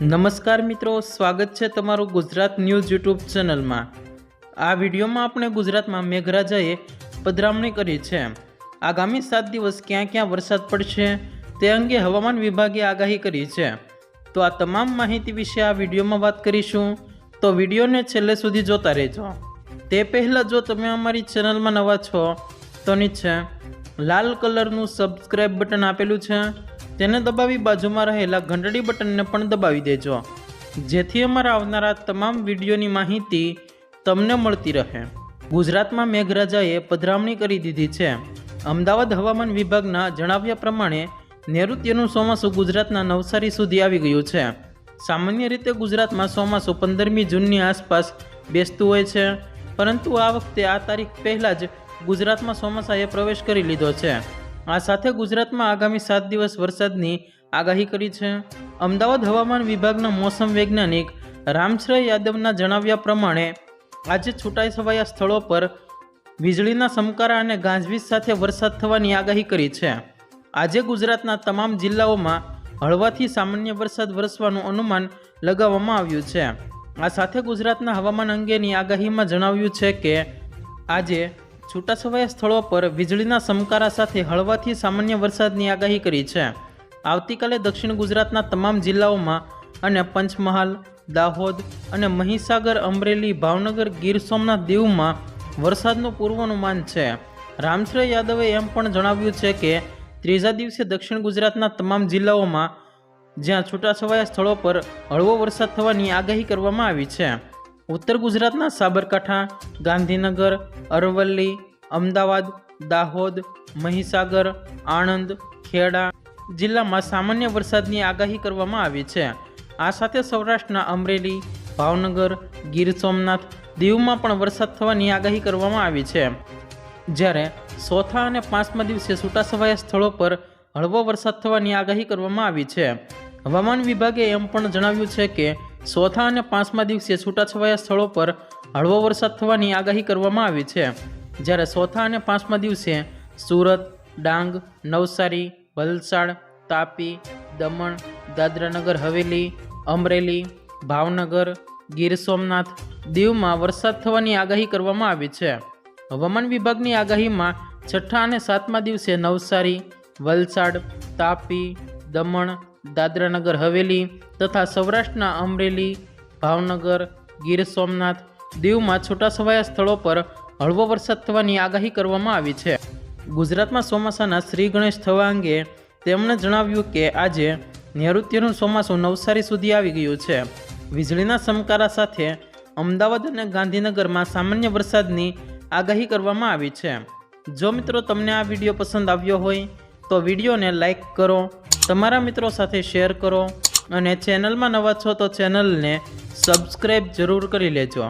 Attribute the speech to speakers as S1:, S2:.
S1: નમસ્કાર મિત્રો, સ્વાગત છે તમારું ગુજરાત ન્યૂઝ યુટ્યુબ ચેનલમાં. આ વિડીયોમાં આપણે ગુજરાતમાં મેઘરાજાએ પધરામણી કરી છે. આગામી સાત દિવસ ક્યાં ક્યાં વરસાદ પડશે તે અંગે હવામાન વિભાગે આગાહી કરી છે. તો આ તમામ માહિતી વિશે આ વિડીયોમાં વાત કરીશું. તો વિડીયોને છેલ્લે સુધી જોતા રહેજો. તે પહેલાં જો તમે અમારી ચેનલમાં નવા છો, તો નીચે લાલ કલરનું સબસ્ક્રાઈબ બટન આપેલું છે. તેને દબાવી બાજુમાં રહેલા ઘંટડી બટનને પણ દબાવી દેજો. જેથી અમારા આવનારા તમામ વિડીયોની માહિતી તમને મળતી રહે. ગુજરાતમાં મેઘરાજાએ પધરામણી કરી દીધી છે. અમદાવાદ હવામાન વિભાગના જણાવ્યા પ્રમાણે, નૈઋત્યનું ચોમાસું ગુજરાતના નવસારી સુધી આવી ગયું છે. સામાન્ય રીતે ગુજરાતમાં ચોમાસું પંદરમી જૂનની આસપાસ બેસતું હોય છે, પરંતુ આ વખતે આ તારીખ પહેલાં જ ગુજરાતમાં ચોમાસાએ પ્રવેશ કરી લીધો છે. આ સાથે ગુજરાતમાં આગામી સાત દિવસ વરસાદની આગાહી કરી છે. અમદાવાદ હવામાન વિભાગના મોસમ વૈજ્ઞાનિક રામશ્રય યાદવના જણાવ્યા પ્રમાણે, આજે છૂટાછવાયા સ્થળો પર વીજળીના સમકારા અને ગાજવીજ સાથે વરસાદ થવાની આગાહી કરી છે. આજે ગુજરાતના તમામ જિલ્લાઓમાં હળવાથી સામાન્ય વરસાદ વરસવાનું અનુમાન લગાવવામાં આવ્યું છે. આ સાથે ગુજરાતના હવામાન અંગેની આગાહીમાં જણાવ્યું છે કે, આજે છૂટાછવાયા સ્થળો પર વીજળીના સમકારા સાથે હળવાથી સામાન્ય વરસાદની આગાહી કરી છે. આવતીકાલે દક્ષિણ ગુજરાતના તમામ જિલ્લાઓમાં અને પંચમહાલ, દાહોદ અને મહીસાગર, અમરેલી, ભાવનગર, ગીર સોમનાથ દીવમાં વરસાદનું પૂર્વાનુમાન છે. રામશ્રય યાદવે એમ પણ જણાવ્યું છે કે, ત્રીજા દિવસે દક્ષિણ ગુજરાતના તમામ જિલ્લાઓમાં જ્યાં છૂટાછવાયા સ્થળો પર હળવો વરસાદ થવાની આગાહી કરવામાં આવી છે. ઉત્તર ગુજરાતના સાબરકાંઠા, ગાંધીનગર, અરવલ્લી, અમદાવાદ, દાહોદ, મહીસાગર, આણંદ, ખેડા જિલ્લામાં સામાન્ય વરસાદની આગાહી કરવામાં આવી છે. આ સાથે સૌરાષ્ટ્રના અમરેલી, ભાવનગર, ગીર સોમનાથ દીવમાં પણ વરસાદ થવાની આગાહી કરવામાં આવી છે. જ્યારે ચોથા અને પાંચમા દિવસે છૂટાછવાયા સ્થળો પર હળવો વરસાદ થવાની આગાહી કરવામાં આવી છે. હવામાન વિભાગે એમ પણ જણાવ્યું છે કે ચોથા અને પાંચમા દિવસે છૂટાછવાયા સ્થળો પર હળવો વરસાદ થવાની આગાહી કરવામાં આવી છે. જ્યારે ચોથા અને પાંચમા દિવસે સુરત, ડાંગ, નવસારી, વલસાડ, તાપી, દમણ, દાદરાનગર, હવેલી, અમરેલી, ભાવનગર, ગીર સોમનાથ દીવમાં વરસાદ થવાની આગાહી કરવામાં આવી છે. હવામાન વિભાગની આગાહીમાં છઠ્ઠા અને સાતમા દિવસે નવસારી, વલસાડ, તાપી, દમણ દાદરાનગર હવેલી તથા સૌરાષ્ટ્રના અમરેલી, ભાવનગર, ગીર સોમનાથ દીવમાં છૂટાછવાયા સ્થળો પર હળવો વરસાદ થવાની આગાહી કરવામાં આવી છે. ગુજરાતમાં ચોમાસાના શ્રી ગણેશ થવા અંગે તેમણે જણાવ્યું કે આજે નૈઋત્યનું ચોમાસું નવસારી સુધી આવી ગયું છે. વીજળીના સમકારા સાથે અમદાવાદ અને ગાંધીનગરમાં સામાન્ય વરસાદની આગાહી કરવામાં આવી છે. જો મિત્રો તમને આ વીડિયો પસંદ આવ્યો હોય તો વિડીયોને લાઈક કરો તમારા મિત્રો સાથે શેર કરો અને ચેનલમાં નવા છો તો ચેનલને સબસ્ક્રાઈબ જરૂર કરી લેજો.